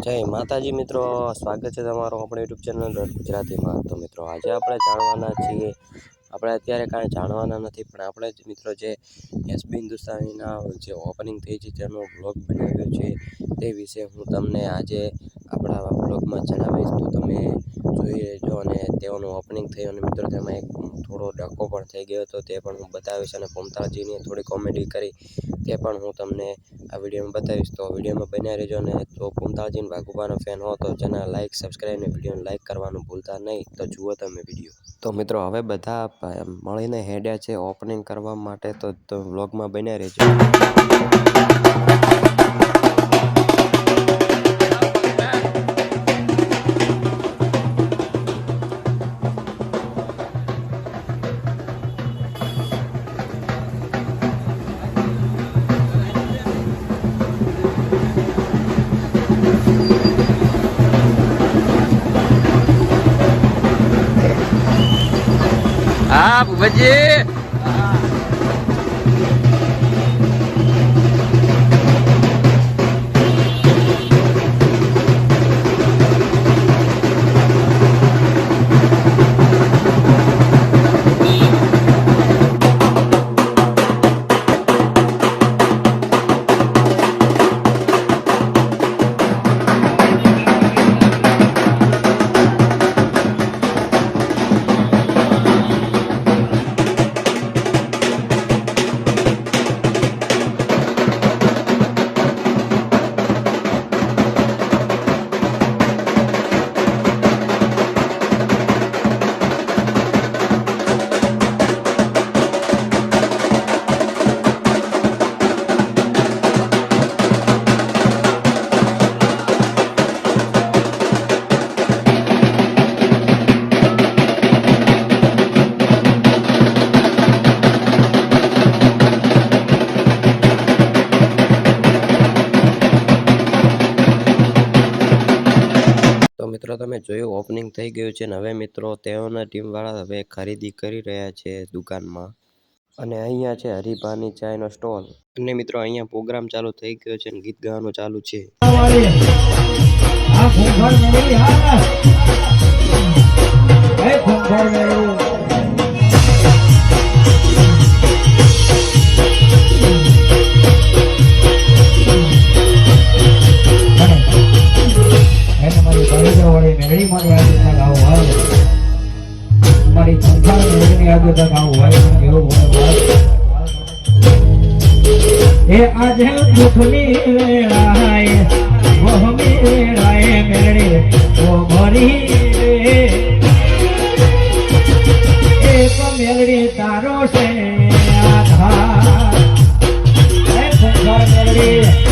જય માતાજી મિત્રો, સ્વાગત છે તમારું આપણે યુટ્યુબ ચેનલ ગુજરાતીમાં. તો મિત્રો, આજે આપણે જાણવાના છીએ, આપણે અત્યારે કાંઈ જાણવાના નથી, પણ આપણે જ મિત્રો જે એસબી હિન્દુસ્તાનીના જે ઓપનિંગ થઈ છે તેનો બ્લોગ બનાવ્યો છે, તે વિશે હું તમને આજે આપણા બ્લોગમાં જણાવીશ. તો તમે જોઈ લેજો અને તેઓનું ઓપનિંગ થયું અને મિત્રો તેમાં એક થોડો ડકો પણ થઈ ગયો હતો, તે પણ હું બતાવીશ અને ભૂમતાજીની થોડી કોમેડી કરી, તે પણ હું તમને આ વિડીયોમાં બતાવીશ. તો વિડીયોમાં બન્યા રહેજો અને જો ભૂમતાળજીને ભાગુબાનો ફેન હો તો ચેનલ લાઇક સબસ્ક્રાઈબ અને વિડીયોને લાઇક કરવાનું ભૂલતા નહીં. તો જુઓ તમે વીડિયો. તો મિત્રો હવે બધા મળીને હેડ્યા છે ઓપનિંગ કરવા માટે, તો વ્લોગમાં બન્યા રહેજો. હા મિત્રો, તમે જોયું ઓપનિંગ થઈ ગયું છે અને હવે મિત્રો તેઓના ટીમવાળા હવે ખરીદી કરી રહ્યા છે દુકાનમાં. અને અહીંયા છે હરિભાની ચાયનો સ્ટોલ અને મિત્રો, અહીંયા પ્રોગ્રામ ચાલુ થઈ ગયો છે અને ગીત ગાવાનું ચાલુ છે. આ મારી બાળકો વળી મેળવી મારી આજે તક હોય. મારી સંસાર મેળવીની આજે તક હોય. એવો મને એ આજે દુઃખની વેળાએ મોહમી મેળાએ મેળી, ઓ રે. એક મેળડી તારો છે, આધાર. એ સુંદર મેળડી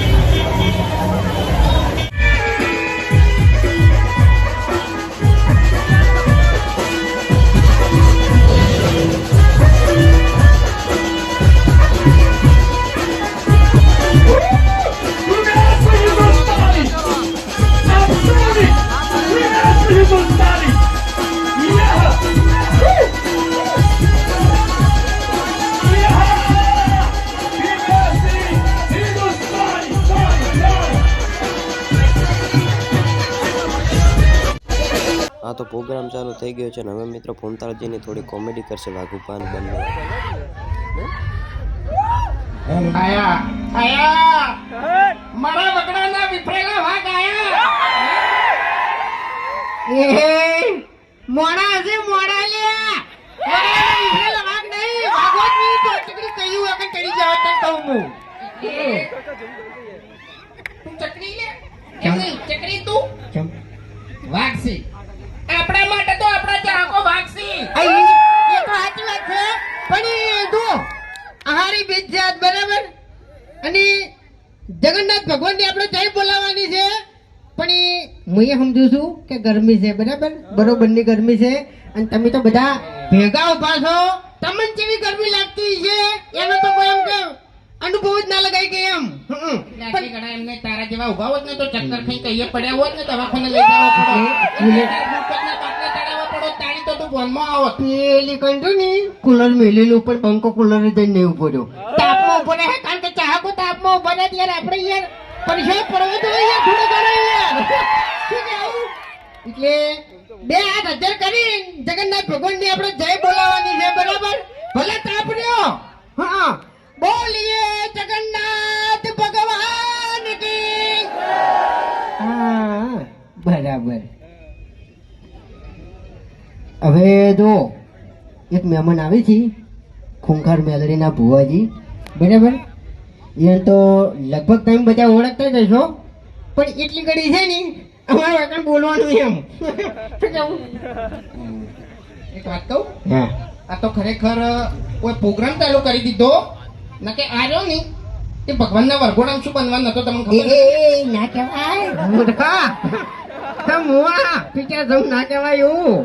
થઈ ગયો છે અને હવે મિત્રો ભૂમતાળજીની થોડી કોમેડી કરશે વાઘુપાન બંને. મારા વગડાના વિફરેલા વાઘ આયા. મોડા હશે મોડા ચકડી લે? કેમ? તું? વાઘ છે. આપણા માટે તો આપણા ચાહકો છે એ તો સાચી વાત છે. પણ એ જો આહારી બીજ બરાબર. અને જગન્નાથ ભગવાનની આપણે જય બોલાવવાની છે. પણ એ હું એ સમજુ છું કે ગરમી છે બરાબર? બરોબરની ગરમી છે. અને તમે તો બધા ભેગા ઊભા છો. તમને જેવી ગરમી લાગતી છે. એનો તો કોઈ એમ કે અનુભવ જ ના લગાઈ ગઈ એમ. પણ ઘણા એમને તારા જેવા ઊભા હોત ને તો ચક્કર ખાઈ કહીએ પડ્યા હોત ને દવાખાને લઈ જવા પડો. તાળી આ પેલી કંટુ ની કુલર મેલેલું ઉપર બંકો કુલર જઈને ઊભો રહ્યો તાપમાં ઊભો રહે કારણ કે ચાહકો તાપમાં ઊભો રહે ત્યારે આપણે યાર પરેશાન પડવો તો યાર થોડો કરે યાર. શું? એટલે બે હાથ હજાર કરી જગન્નાથ ભગવાનની આપણે જય બોલાવાની છે બરાબર? ભલે તાપ રહ્યો. હા. બોલીએ જગન્નાથ ભગવાન કી હા બરાબર. હવે જો એક મહેમાન આવે છે ખૂંખાર મેલડીના ભુવાજી બરાબર? એને તો લગભગ તમે બધા ઓળખતા જ હશો પણ એટલી ઘડી છે ને અમારે આગળ બોલવાનું એમ? એક વાત કહું? હા. આ તો ખરેખર કોઈ પ્રોગ્રામ ચાલુ કરી દીધો ના કે આવ્યો રહ્યો ને એ ભગવાનના વરઘોડામાં શું બનવાનું હતો તમને ખબર? એ, ના કહેવાય. મૂર્ખા! તમ મુવા ટીચર જમ ના કહેવાય એવું.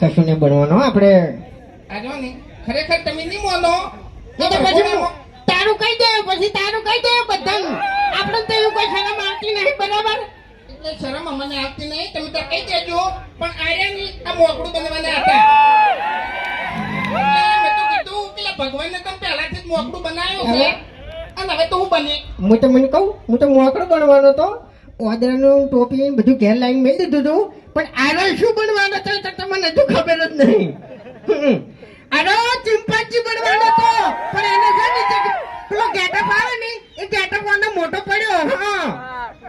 કશું નહીં બનવાનો આપણે. આ ને ખરેખર તમે નહીં બોલો તો પછી તારું કહી દે પછી તારું કહી દે બધાનું. આપણે તો એવું કોઈ શરમ આવતી નહીં બરાબર? એટલે શરમ અમને આવતી નહીં તમે તો કહી દેજો. પણ આર્યા ની આ મોકળું બનવાના હતા. મેં તો કીધું કે લા ભગવાનને તમે પહેલાથી જ મોકળું બનાવ્યું છે. અને હવે તો હું બની. હું તો મને કહું હું તો મોકળો બનવાનો તો. ઓદરાનું ટોપી બધું ઘેર લાઈન મેળ દીધું હતું પણ આરો શું બનવાનો હતો તો તમને હજુ ખબર જ નહીં. આરો ચિંપાંજી બનવાનો હતો પણ એને છે ને પેલો ગેટઅપ આવે ને એ ગેટઅપ વાળો મોટો પડ્યો. હા.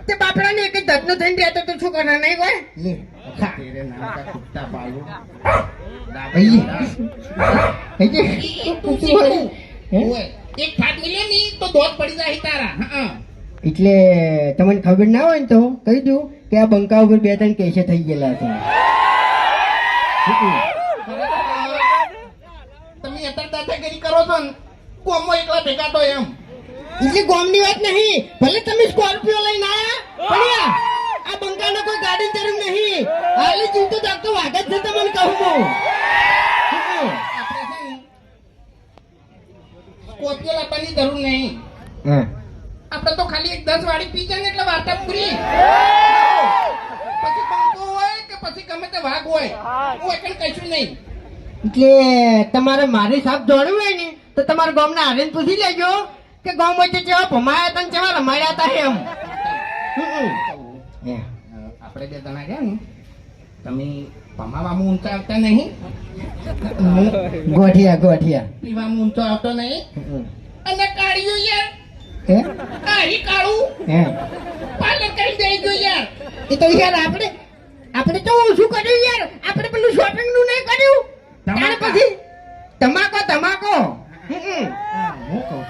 તે બાપડા ને એક જ ધતનો થઈને રહેતો તો શું કરणार નહીં કોઈ લે તેરે નામ કા કુત્તા પાલું હે? એક ફાટ મિલે ની તો દોત પડી જાય તારા. હા. એટલે તમને ખબર ના હોય ને તો કહી દઉં કે આ બંકા ઉપર બે ત્રણ કેસે થઈ ગયેલા છે. તમે અત્યારે દાદાગીરી કરો છો ને કોમો એકલા ભેગા તો એમ. એટલે ગોમની વાત નહીં ભલે તમે સ્કોર્પિયો લઈને આયા પણ આ બંકાનો કોઈ ગાડી જરૂર નહીં. હાલી જીવતો જાગતો વાઘ જ છે તમને કહું હું સ્કોર્પિયો લાવવાની જરૂર નહીં. હા. આપણે તો ખાલી એક દસ વાળી પી ને એટલે વાર્તા પૂરી. પછી બંકો હોય કે પછી ગમે તે વાઘ હોય હું એકણ કહીશું નહીં. એટલે તમારે મારી સાપ જોડવું હોય ને તો તમારા ગામના આવીને પૂછી લેજો કે ગામ વચ્ચે કેવા ભમાયા હતા ને કેવા રમાડ્યા હતા એમ. આપણે બે જણા ગયા ને તમે પમાવામાં ઊંચા આવતા નહીં. ગોઠિયા ગોઠિયા. પીવામાં ઊંચો આવતો નહીં. અને કાઢ્યું યાર હે? કાળી કાળું? હે? કરી યાર. એ તો યાર આપણે આપણે તો ઓછું કર્યું યાર. આપણે પેલું શોપિંગનું નહીં કર્યું. ત્યાર પછી? તમાકો તમાકો. હું કહું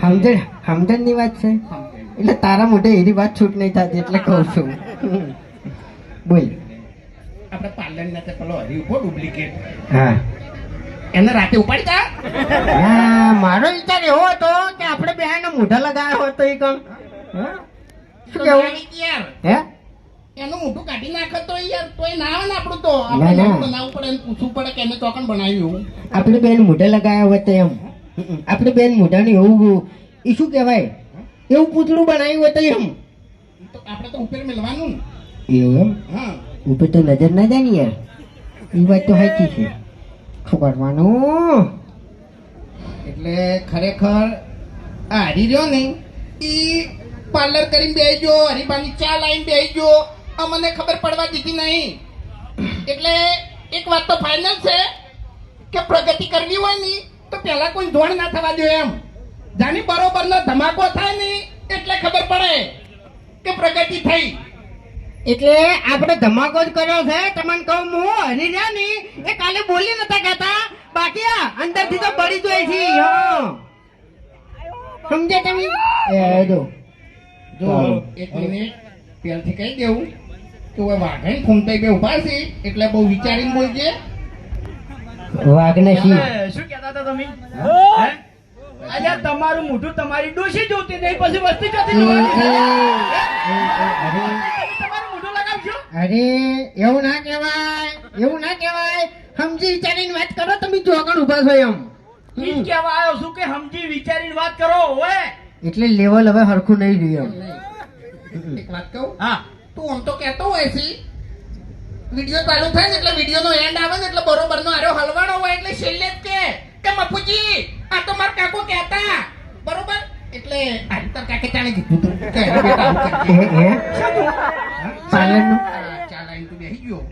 સમજણ સમજણની વાત છે? એટલે તારા મોઢે એની વાત છૂટ નહીં થતી એટલે કહું છું. બોલ. આપણે પાર્લર ના પેલો હરી ઊભો ડુપ્લિકેટ. હા. એને રાતે ઉપાડતા? હા, મારો વિચાર એવો હતો કે આપણે બે મોઢા લગાવ્યા હોત એ કમ શું કેવું? હે? એનું મોઢું કાઢી નાખે તો યાર તોય ના આવે ને આપણું તો. ના, આપણે બનાવવું પડે ને પૂછવું પડે કે એને ચોકન બનાવ્યું આપણે બેન મોઢે લગાવ્યા હોય તો એમ. આપણે બેન મોઢાને એવું એ શું કહેવાય? એવું પૂતળું બનાવ્યું હોય તો એમ. આપણે તો ઉપર મેળવાનું એવું એમ? હા. ઉપર તો નજર ના જાય ને યાર. એ વાત તો સાચી છે. શું એટલે ખરેખર આ હરી રહ્યો ને, ઈ પાર્લર કરીને બેસજો હરીબાની ચા લાઈન બેસજો. અમને ખબર પડવા દીધી નહીં. એટલે એક વાત તો ફાઇનલ છે કે પ્રગતિ કરવી હોય ને, તો પહેલા કોઈ ધોણ ના થવા દો એમ. જાની બરોબરનો ધમાકો થાય ને, એટલે ખબર પડે કે પ્રગતિ થઈ. એટલે આપણે ધમાકો જ કર્યો છે. તમને કહું હું હરી રહ્યા ને એ કાલે બોલી નતા કહેતા બાકી આ અંદરથી તો પડી જાય છે. હા. સમજ્યા તમે? એ જો. જો એક મિનિટ. પહેલથી કહી દેવું કે હવે વાઘણ ખૂમતાઈ બે ઊભા છે એટલે બહુ વિચારીને બોલજે. વાઘને શી? શું કહેતા હતા તમે? અલ્યા તમારું મોઢું તમારી ડોશી જોતી નહીં પછી વસ્તી જતી જોતી અરે એવું ના કહેવાય એવું ના કહેવાય. સમજી વિચારીને વાત કરો તમે જો આગળ ઊભા છો એમ. ઈ કહેવા આવ્યો છું કે સમજી વિચારીને વાત કરો ઓએ એટલે લેવલ હવે હરખું નહીં રહ્યું એમ. એક વાત કહું? હા. તું આમ તો કહેતો હોય છે વીડિયો ચાલુ થાય ને એટલે વીડિયો નો એન્ડ આવે ને એટલે બરોબર નો આર્યો હલવાણો હોય એટલે છેલ્લે જ કે. કે મફુજી આ તો માર કાકો કહેતા. બરોબર? એટલે આ તો કાકે જાણે કીધું તું કે બેટા આવું કરજે. હે હે પાર્લરનું આ ચા લાઈન તું બેસી ગયો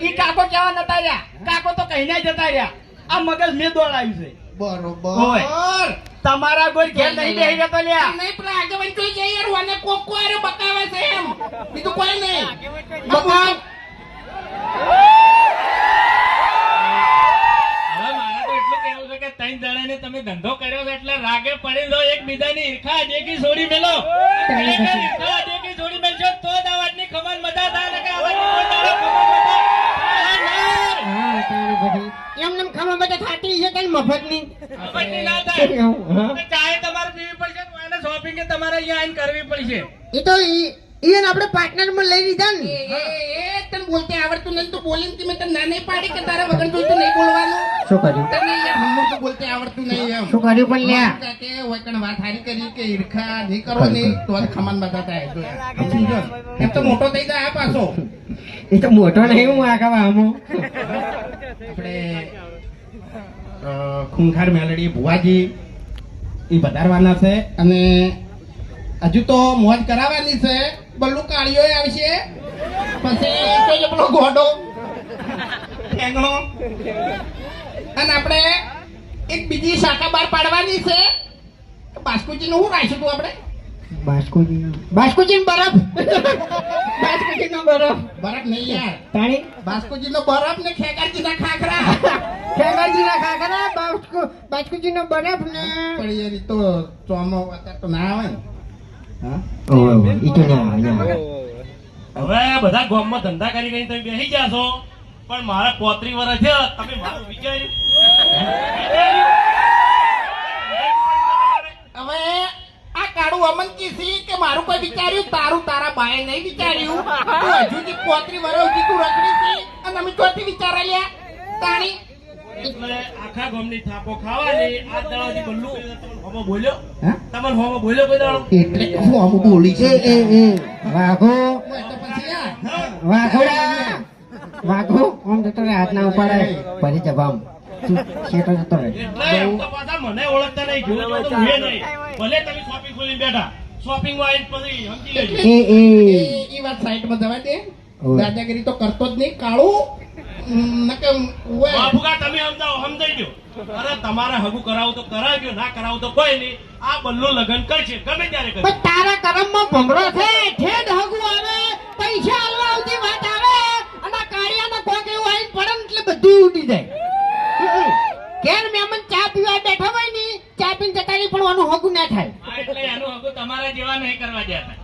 ઈ કાકો કેવા નતા રહ્યા? કાકો તો કહીને જતા રહ્યા. આ મગજ મેં દોડાયું છે. બરોબર. તમારા કોઈ ઘેર નહીં બેહી જતો લ્યા. નહીં પેલા આગેવાન જોઈ જાય યાર વાને કોક કો આર્યો બતાવે છે એમ. બીજું કોઈ નહીં. બતાવ. હવે મારે તો એટલું કહેવું છે કે ત્રણ જણાને તમે ધંધો કર્યો છે એટલે રાગે પડી દો એકબીજાની ઈર્ખા દેખી છોડી મેલો. ઈર્ખા છોડી મેલશો તો જ વાતની મજા થાય ને કે આ વાતની કોઈ ખબર થાય બધી થાતી છે કઈ ખબરની ના? થાય. એવું, હા. તો ચાય તમારે પીવી પડશે તો એને શોપિંગ તમારે અહીંયા આવીને કરવી પડશે. એ તો ઈયન આપણે પાર્ટનરમાં લઈ લીધા ને. એ તને બોલતે આવડતું નથી તો બોલીને તમે મેં તને ના નહીં પાડી કે તારા વગર જોઈતું નહીં બોલવાનું? શું કર્યું? તને આવડતું નહીં શું કર્યું પણ લ્યા? કે હોય વાત હારી કરી કે ઈર્ખા નહીં કરો નહીં તો ખમાન બધા થાય. તો મોટો થઈ જાય પાછો. એ તો મોટો નહીં હું આ ખાવા આમો આપણે ખૂંખાર મેલડી ભુવાજી એ વધારવાના છે અને હજુ તો મોજ કરાવવાની છે. બલ્લુ કાળીઓ આવશે. પછી પેલો ગોડો ઠેંગણો. અને આપણે એક બીજી શાખા બહાર પાડવાની છે. બાસ્કુજી નું શું રાખશું તું આપણે? બાસ્કુજી બાસ્કુજી બરફ. બાસ્કુજી નો બરફ. બરફ નહીં યાર. તાણી? બાસ્કુજી નો બરફ ને ખેગારજી ના ખાખરા. ખેગાજી ના ખાખરા બાસ્કુ બાસ્કુજી નો બરફ ને. પણ યાર તો ચોમો અત્યારે તો ના આવે હા? ઓવે ઈ તો ના આવે, ના આવે. હવે બધા ગામમાં ધંધા કરી કરીને તમે બેસી ગયા છો. પણ મારા પોત્રી વર્ષ છે તમે મારું વિચાર્યું. હવે આ કાળું અમન કે મારું કોઈ વિચાર્યું? તારું તારા બાએ નહીં વિચાર્યું. તું હજુ જે પોત્રી વર્ષ સુધી તું રખડી હતી અને અમે ચોથી વિચારા લ્યા. તાણી. એટલે આખા ગામની થાપો ખાવાની આ દાડાથી બલ્લુ. હોમો બોલ્યો? હા? તમને હોમો બોલ્યો કોઈ દાડો? એટલે હું અમુક બોલી એ એ એ. વાઘો. આ. વાઘો. આમ હાથ ના ઉપાડે. પરી જવામ શેઠો જતો રહે એટલે તો પાછા મને ઓળખતા નહીં જોયું તો હું નહીં. ભલે તમે શોપિંગ ખોલી બેઠા. શોપિંગમાં આવીને પછી સમજી લેજો. એ એ. એ- એ વાત સાઈડમાં જવા દે. દાદાગીરી તો કરતો જ નહીં કાળું. નકે ઉવે. બાપુકા તમે સમજાવો સમજાઈ દો અરે તમારે હગું કરાવું તો કરાવજો ના કરાવું તો કોઈ નહીં. આ બલ્લો લગ્ન કરશે ગમે ત્યારે કરે પણ તારા કરમમાં ભમરો છે ઠેડ હગું આવે પૈસા આલવા આવતી વાત આવે અને કાળિયાનો કોક એવું આવીને પડે એટલે બધું ઉડી જાય. ઘેર મહેમાન ચા પીવા બેઠા હોય ને ચા પીને જતા રહી પણ આનું હગું ના થાય. એટલે એનું હગું તમારા જેવા નહીં કરવા દેતા.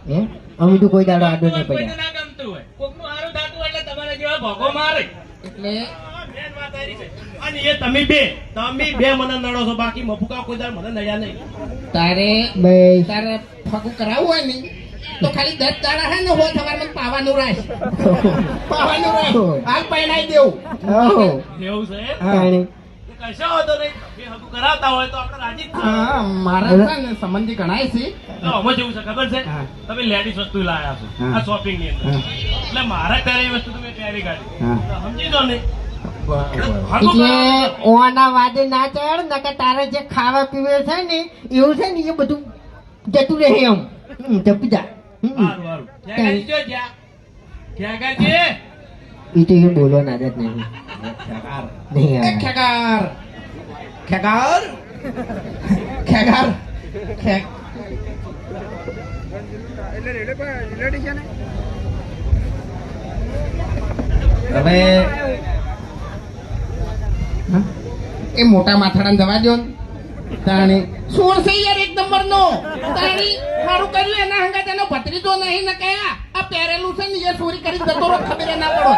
અમે તો કોઈ દાડો આડો નહીં પડ્યા. ના ગમતું હોય. કોકનું સારું થતું એટલે તમારા જેવા ભોગો મારે. એટલે હા, મેન વાત આ છે. અને એ તમે બે તમે બે મને નડો છો બાકી મફુકા કોઈ દાડ મને નડ્યા નહીં. તારે તારે ફગું કરાવવું હોય ને તો ખાલી દસ દાડા હે ને હોય સવારમાં પાવાનું રાખ. પાવાનું રાખ. હાલ પહેણાઈ દેવું. એવું છે કશો વાંધો નહીં. બે હગું કરાવતા હોય તો આપણે રાજી હા મારા છે ને સંબંધી ગણાય છે. તો આમાં જેવું છે ખબર છે? તમે લેડીઝ વસ્તુ લાયા છો આ શોપિંગની અંદર. હા. એટલે મારે પહેરેલી વસ્તુ તમે પહેરી કાઢી. સમજી દો ને. એટલે ઓના વાદે ના ચડ ને કે તારે જે ખાવા પીવે છે ને એવું છે ને એ બધું જતું રહે એમ. જપી જા. સારું, સારું. જ્યાં? ગાડી? yang તો એ nih આદત નહીં આવે ખેગાર ખેગાર ખેગાર ખેગ હવે એ મોટા માથાડા જવા દો ને. તાણી. સોળ છે યાર એક નંબર નો તાણી સારું કર્યું એના હંગા તેનો ભત્રીજો નહીં ને કયા આ પહેરેલું છે ને એ ચોરી કરી જતો રહો ખબર ના પડો.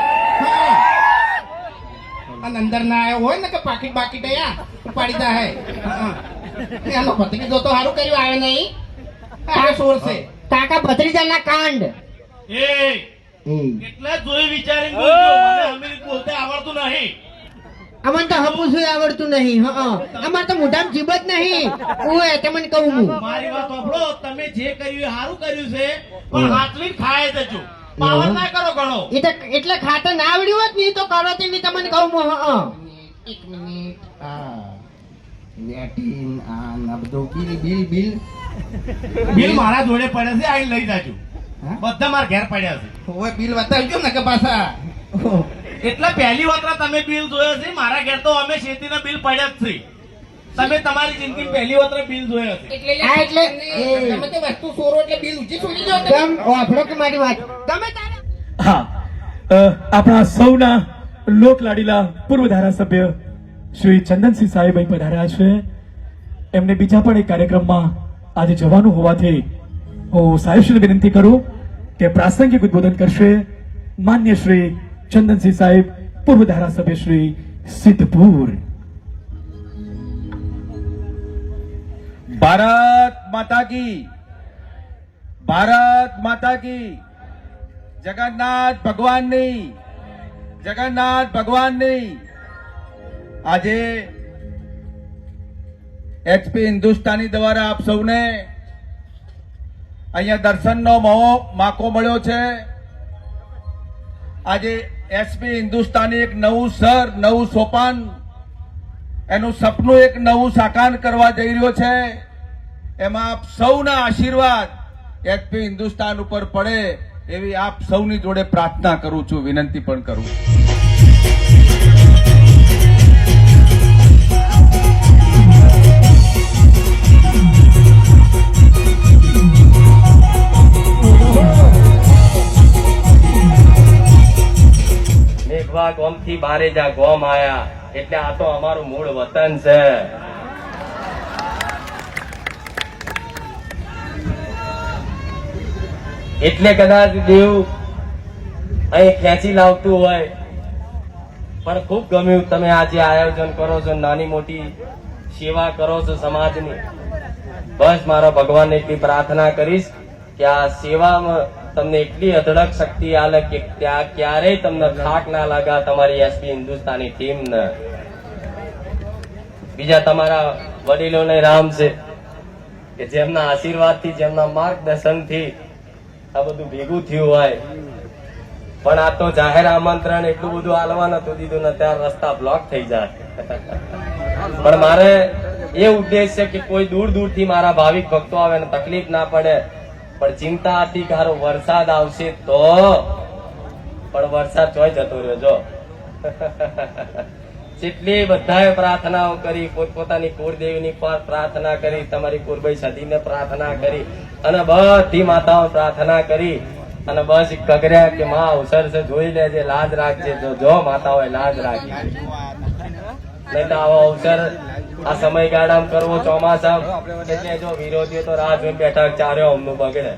અને અંદર ના આવ્યો હોય ને કે પાકીટ બાકીટ અહીંયા ઉપાડી દા હે. એનો એનો ભત્રીજો તો સારું કર્યું આવે નહીં. આ સોર છે. કાકા ભત્રીજાના કાંડ. એ એ કેટલા જોઈ બોલજો. મને અમીર બોલતે આવડતું નહીં. અમને તો હપુસ આવડતું નહીં હં અમારે તો મોઢામાં જીભ જ નહીં. ઓય તમને કહું હું. મારી વાત સાંભળો. તમે જે કર્યું એ સારું કર્યું છે. પણ હાથવીને ખાય જજો. પાવર ના કરો ઘણો. એટલે ખાતર ના આવડ્યું હોત ને તો કરો તે બી તમને કહું એક મિનિટ. આ વેટીન આ ના બધું બિલ બિલ બિલ. બિલ મારા જોડે પડે છે આઈ લઈ જાજો. હા? બધા મારા ઘેર પડ્યા છે. ઓય બિલ બતાવજો ને કે પાછા. એટલે પહેલી વખત તમે બિલ જોયો છે મારા ઘેર તો અમે શેતીના બિલ પડ્યા જ છે. તમે તમારી જિંદગી પહેલી વખત બિલ જોયા છે. એટલે તે વસ્તુ સોરો એટલે બિલ ઊંચી છોડી દો તમે. કે મારી વાત? તમે હા. આપણા સૌના લોકલાડીલા પૂર્વ ધારાસભ્ય શ્રી ચંદનસિંહ સાહેબ અહીં પધાર્યા છે. એમને બીજા પણ એક કાર્યક્રમમાં આજે જવાનું હોવાથી હું સાહેબશ્રીને વિનંતી કરું કે પ્રાસંગિક ઉદ્બોધન કરશે માન્ય શ્રી ચંદનસિંહ સાહેબ પૂર્વ ધારાસભ્ય શ્રી સિદ્ધપુર. ભારત માતા કી. ભારત માતા કી. જગન્નાથ ભગવાનની જગન્નાથ ભગવાનની આજે એચપી હિન્દુસ્તાની દ્વારા આપ સૌને અહીંયા દર્શનનો મોકો માકો મળ્યો છે. આજે એસપી હિન્દુસ્તાની એક નવું સર, નવું સોપાન, એનું સપનું એક નવું સાકાર કરવા જઈ રહ્યો છે. એમાં આપ સૌના આશીર્વાદ એચપી હિન્દુસ્તાન ઉપર પડે એવી આપ સૌની જોડે પ્રાર્થના કરું છું, વિનંતી પણ કરું છું. ગોમથી બારે જા ગોમ આયા, એટલે આ તો અમારું મૂળ વતન છે. એટલે કદાચ દેવ અહીં ખેંચી લાવતું હોય. પણ ખૂબ ગમ્યું તમે આજે આયોજન કરો છો, નાની મોટી સેવા કરો છો સમાજની. બસ મારો ભગવાનને એટલી પ્રાર્થના કરીશ કે આ સેવામાં તમને એટલી અધડક શક્તિ આલે કે ત્યાં ક્યારેય તમને થાક ના લાગા તમારી એસપી હિન્દુસ્તાની ટીમને. બીજા તમારા વડીલોને રામ છે, કે જેમના આશીર્વાદથી, જેમના માર્ગદર્શનથી આ બધું ભેગું થયું હોય. પણ આ તો જાહેર આમંત્રણ એટલું બધું આલવા નતું દીધું ને ત્યાં રસ્તા બ્લોક થઈ જાય. પણ મારે એ ઉદ્દેશ છે કે કોઈ દૂર દૂરથી મારા ભાવિક ભક્તો આવે ને તકલીફ ના પડે. પણ ચિંતા હતી કે હારો વરસાદ આવશે તો પણ વરસાદ ચોય જતો રહ્યો જો. જેટલી બધાએ પ્રાર્થનાઓ કરી, પોતપોતાની કુળદેવીની પર પ્રાર્થના કરી, તમારી કુરબાઈ સદીને પ્રાર્થના કરી અને બધી માતાઓ પ્રાર્થના કરી અને બસ કગર્યા કે માં અવસર છે, જોઈ લેજે, લાજ રાખજે, જો જો માતાઓએ લાજ રાખી. નહીં તો આવો અવસર આ સમયગાળામાં કરવો ચોમાસા એટલે જો વિરોધીઓ તો રાહ જોઈને બેઠા ચાર્યો અમનું બગડે.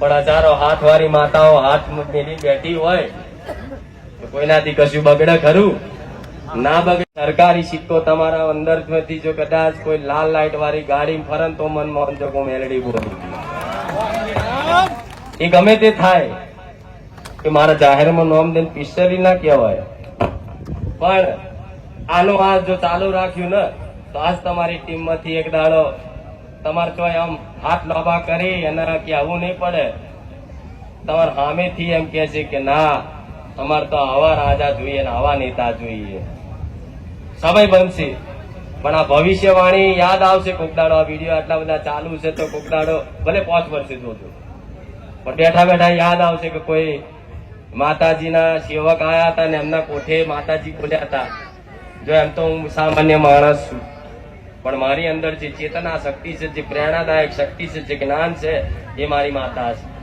પણ હજારો હાથ વાળી માતાઓ હાથ મેલી બેઠી હોય કોઈનાથી કશું બગડે ખરું? ના બગડે. સરકારી સિક્કો તમારા અંદર જો કદાચ કોઈ લાલ લાઇટ વાળી ગાડી ફરન તો મન મોહન મેલડી બોલી. એ ગમે તે થાય. કે મારા જાહેરમાં નોમ દઈને પિસ્તરી ના કહેવાય. પણ આનું આ જો ચાલુ રાખ્યું ને, તો આજ તમારી ટીમમાંથી એક દાડો તમારે તો આમ હાથ લોભા કરી અને કહેવું નહીં પડે. તમારે સામેથી એમ કે છે કે ના અમારે તો આવા રાજા જોઈએ ને આવા નેતા જોઈએ. સમય બનશે. પણ આ ભવિષ્યવાણી યાદ આવશે કોકડાડો આ વીડિયો આટલા બધા ચાલુ છે તો કોકડાડો ભલે પાંચ વર્ષે જોજો. પણ બેઠા બેઠા યાદ આવશે કે કોઈ માતાજીના સેવક આવ્યા હતા ને એમના કોઠે માતાજી ખોલ્યા હતા, જો એમ તો હું સામાન્ય માણસ છું. પણ મારી અંદર જે ચેતના શક્તિ છે, જે પ્રેરણાદાયક શક્તિ છે, જે જ્ઞાન છે, એ મારી માતા છે.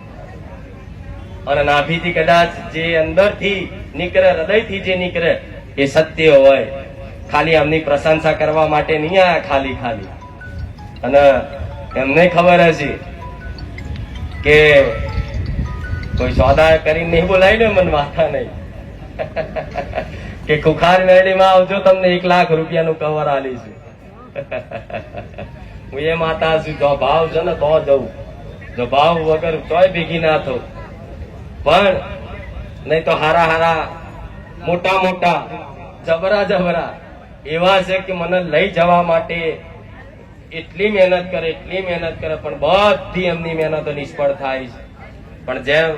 અને નાભીથી કદાચ જે અંદરથી નીકળે, હૃદયથી જે નીકળે, એ સત્ય હોય. ખાલી એમની પ્રશંસા કરવા માટે નહીં આયા ખાલી ખાલી. અને એમને ખબર હશે કે કોઈ સોદા કરીને નહીં બોલાય ને મન માથા નહીં. કે કુખાર મેળીમાં આવજો, તમને એક લાખ રૂપિયાનું કવર આલીશું હું એ માતા છું, જો ભાવ છે ને તો જવું. જો ભાવ વગર તોય ભેગી ના થવું પણ નહીં તો હારા હારા, મોટા મોટા, જબરા જબરા, એવા છે કે મને લઈ જવા માટે એટલી મહેનત કરે, એટલી મહેનત કરે, પણ બધી એમની મહેનતો નિષ્ફળ થાય છે. પણ જેમ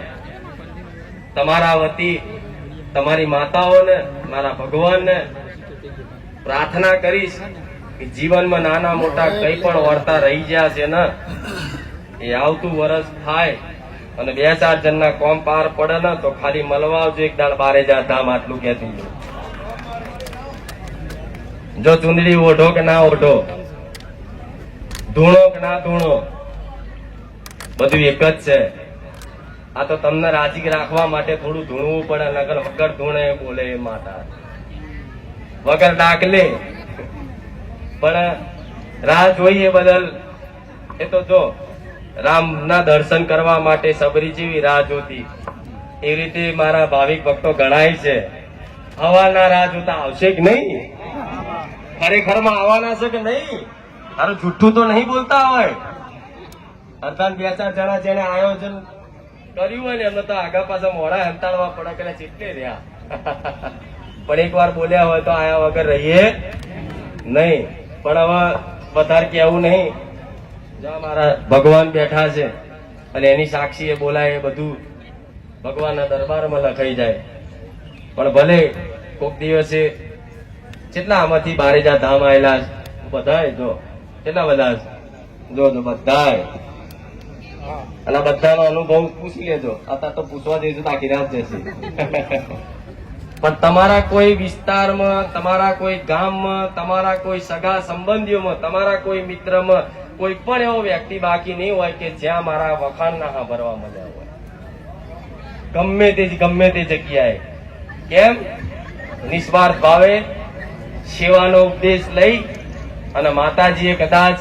તમારા વતી, તમારી માતાઓને, મારા ભગવાનને પ્રાર્થના કરીશ કે જીવનમાં નાના મોટા કઈ પણ વળતા રહી ગયા છે ને, એ આવતું વરસ થાય. અને બે ચાર જણના કોમ પાર પડે ને તો ખાલી મળવા આવજો એક દાળ બારે જા, ધામ આટલું કહેતું. જો ચુંદડી ઓઢો કે ના ઓઢો? ધૂણો કે ના ધૂણો? બધું એક જ છે. આ તો તમને રાજી રાખવા માટે થોડું ધૂણવું પડે નગર વગર ધૂણે બોલે એ માતા. વગર ડાકલે. પણ રાહ જોઈએ બદલ. એ તો જો રામના દર્શન કરવા માટે સબરી જેવી રાહ જોતી. એ રીતે મારા ભાવિક ભક્તો ગણાય છે. હવાના રાહ જોતા આવશે કે નહીં? ખરેખરમાં આવવાના છે કે નહીં? તારું જુઠ્ઠું તો નહીં બોલતા હોય. અર્થાત બે ચાર જણા જેને આયોજન કર્યું હોય ને, એમને તો આગા પાછા મોડા હંતાડવા પડે કે ચેટલે રહ્યા. પણ એક વાર બોલ્યા હોય તો આયા વગર રહીએ નહીં. પણ હવે વધારે કેવું નહીં. મારા ભગવાન બેઠા છે અને એની સાક્ષી એ બોલાય એ બધું ભગવાનના દરબારમાં લખાઈ જાય. પણ ભલે કોક દિવસે કેટલા આમાંથી બારેજા ધામ આવેલા? બધાય જો, કેટલા બધા જો જો બધાય. અને બધાનો અનુભવ પૂછી લેજો. અત્યારે તો પૂછવા જઈશું તો આખી રાત જશે. પણ તમારા કોઈ વિસ્તારમાં, તમારા કોઈ ગામમાં, તમારા કોઈ સગા સંબંધીઓમાં, તમારા કોઈ મિત્રમાં કોઈ પણ એવો વ્યક્તિ બાકી નહીં હોય કે જ્યાં મારા વખાણ ના સાંભળવા મળ્યા હોય. ગમે તે ગમે તે જગ્યાએ. કેમ? નિસ્વાર્થ ભાવે સેવાનો ઉપદેશ લઈ અને માતાજીએ કદાચ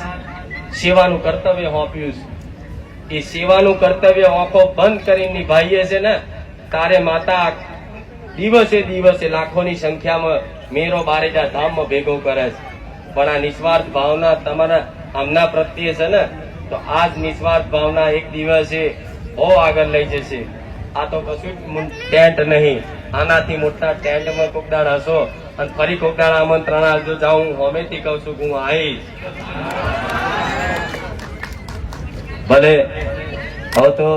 સેવાનું કર્તવ્ય સોંપ્યું છે. એ સેવાનું કર્તવ્ય આંખો બંધ કરીને નિભાઈએ છે ને, તારે માતા દિવસે દિવસે લાખોની સંખ્યામાં મેરો બારેજા ધામમાં ભેગો કરે છે. પણ આ નિસ્વાર્થ ભાવના તમારા આમના પ્રત્યે છે ને, તો આ જ નિસ્વાર્થ ભાવના એક દિવસે બહુ આગળ લઈ જશે. આ તો કશું જ ટેન્ટ નહીં. આનાથી મોટા ટેન્ટમાં કોક હશો અને ફરી કોક દાડ આમંત્રણ આવજો જાઉં હું હોમેથી કહું છું હું આવીશ. ભલે, હવે તો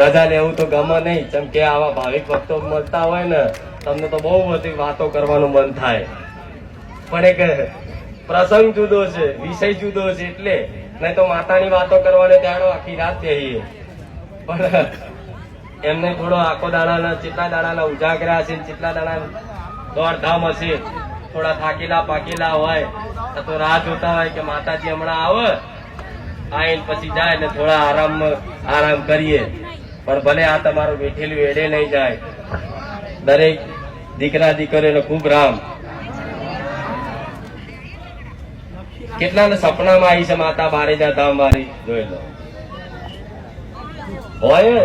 રજા લેવું તો ગમે નહીં, જેમ કે આવા ભાવિક ભક્તો મળતા હોય ને, તમને તો બહુ બધી વાતો કરવાનું મન થાય. પણ એક પ્રસંગ જુદો છે, વિષય જુદો છે એટલે નહીં તો માતાની વાતો કરવાને ત્યાં આખી રાત બેહીએ. પણ એમને થોડો આખો દાડાના, ચેટલા દાડાના ઉજાગરા છે ચેટલા દાડા દોડધામ હશે, થોડા થાકેલા, પાકેલા હોય, તો રાહ જોતા હોય કે માતાજી હમણાં આવે. આઈને પછી જાય ને થોડા આરામ આરામ કરીએ. પણ ભલે આ તમારું બેઠેલું એડે નહીં જાય. દરેક દીકરા દીકરીનો ખૂબ રામ. કેટલાને સપનામાં આવી છે માતા? બારેજા ધામ વાળી જોઈ લો. હોય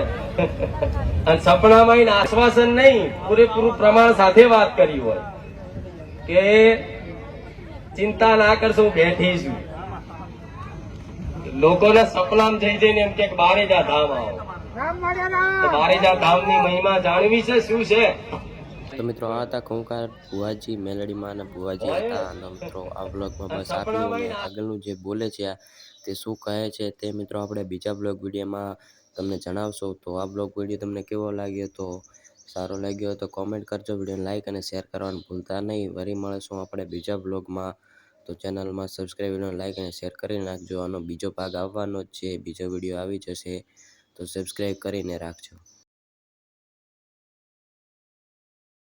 અને સપનામાં આવીને આશ્વાસન નહીં પૂરેપૂરું પ્રમાણ સાથે વાત કરી હોય. કે ચિંતા ના કરશો હું બેઠી છું. લોકોને સપનામ જઈ જઈને એમ કે બારેજા ધામ આવો. બારે જા ધામની મહિમા જાણવી છે શું છે? તો મિત્રો, આ હતા કૌંકાર ભુવાજી મેલડીમાં અને ભુવાજી હતા. અને મિત્રો, આ બ્લોગમાં બસ આપ્યું આગળનું જે બોલે છે તે શું કહે છે તે મિત્રો આપણે બીજા બ્લોગ વિડીયોમાં તમને જણાવશો. તો આ બ્લોગ વીડિયો તમને કેવો લાગ્યો તો સારો લાગ્યો તો કોમેન્ટ કરજો. વિડીયોને લાઇક અને શેર કરવાનું ભૂલતા નહીં. વરી મળીશું આપણે બીજા બ્લોગમાં તો ચેનલમાં સબસ્ક્રાઈબ વીડિયો લાઇક અને શેર કરી નાખજો. આનો બીજો ભાગ આવવાનો જ છે. બીજો વીડિયો આવી જશે. તો સબસ્ક્રાઈબ કરીને રાખજો.